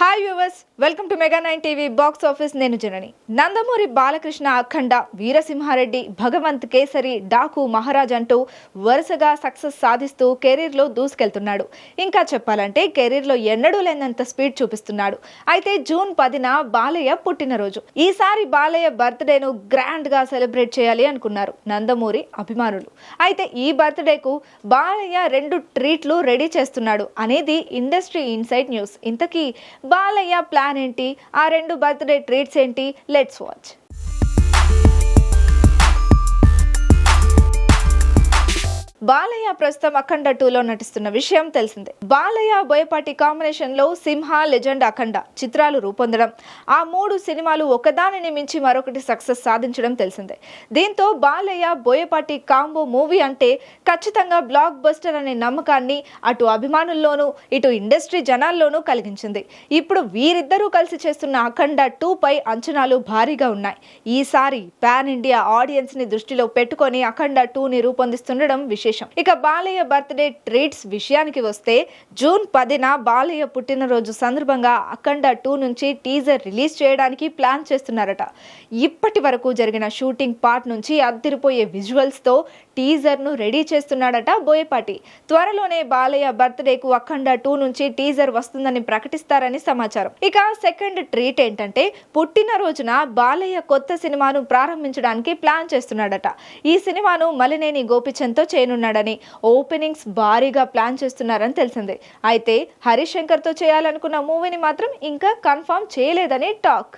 Hi viewers welcome to mega nine TV box office నేను జనని. నందమూరి బాలకృష్ణ అఖండ వీరసింహారెడ్డి భగవంత్ కేసరి డాకు మహారాజ్ అంటూ వరుసగా సక్సెస్ సాధిస్తూ కెరీర్లో దూసుకెళ్తున్నాడు. ఇంకా చెప్పాలంటే కెరీర్లో ఎన్నడూ లేనంత స్పీడ్ చూపిస్తున్నాడు. అయితే జూన్ పదిన బాలయ్య పుట్టినరోజు. ఈసారి బాలయ్య బర్త్డేను గ్రాండ్గా సెలబ్రేట్ చేయాలి అనుకున్నారు నందమూరి అభిమానులు. అయితే ఈ బర్త్డేకు బాలయ్య రెండు ట్రీట్లు రెడీ చేస్తున్నాడు అనేది ఇండస్ట్రీ ఇన్సైట్ న్యూస్ ఇంతకీ బాలయ్య ప్లాన్ ఏంటి? ఆ రెండు బర్త్డే ట్రీట్స్ ఏంటి? లెట్స్ వాచ్ బాలయ్య ప్రస్తుతం అఖండ టూలో నటిస్తున్న విషయం తెలిసిందే. బాలయ్య బోయపాటి కాంబినేషన్లో సింహ లెజెండ్ అఖండ చిత్రాలు రూపొందడం. ఆ మూడు సినిమాలు ఒకదానిని మించి మరొకటి సక్సెస్ సాధించడం తెలిసిందే. దీంతో బాలయ్య బోయపాటి కాంబో మూవీ అంటే ఖచ్చితంగా బ్లాక్ బస్టర్ అనే నమ్మకాన్ని అటు అభిమానుల్లోనూ ఇటు ఇండస్ట్రీ జనాల్లోనూ కలిగించింది. ఇప్పుడు వీరిద్దరూ కలిసి చేస్తున్న అఖండ టూ పై అంచనాలు భారీగా ఉన్నాయి. ఈసారి పాన్ ఇండియా ఆడియన్స్ని దృష్టిలో పెట్టుకొని అఖండ టూని రూపొందిస్తుండడం విశేషం. ఇక బాలయ్య బర్త్డే ట్రీట్స్ విషయానికి వస్తే జూన్ పదిన బాలయ్య పుట్టినరోజు సందర్భంగా అఖండ టూ నుంచి టీజర్ రిలీజ్ చేయడానికి ప్లాన్ చేస్తున్నారట. ఇప్పటి వరకు జరిగిన షూటింగ్ పార్ట్ నుంచి అద్దరిపోయే విజువల్స్తో టీజర్ను టీజర్ను రెడీ చేస్తున్నాడట బోయపాటి. త్వరలోనే బాలయ్య బర్త్డేకు అఖండ టూ నుంచి టీజర్ వస్తుందని ప్రకటిస్తారని సమాచారం. ఇక సెకండ్ ట్రీట్ ఏంటంటే పుట్టినరోజున బాలయ్య కొత్త సినిమాను ప్రారంభించడానికి ప్లాన్ చేస్తున్నాడట. ఈ సినిమాను మలినేని గోపిచంద్తో చేయనున్నాడని ఓపెనింగ్స్ భారీగా ప్లాన్ చేస్తున్నారని తెలిసింది. అయితే హరిశంకర్తో చేయాలనుకున్న మూవీని మాత్రం ఇంకా కన్ఫర్మ్ చేయలేదని టాక్.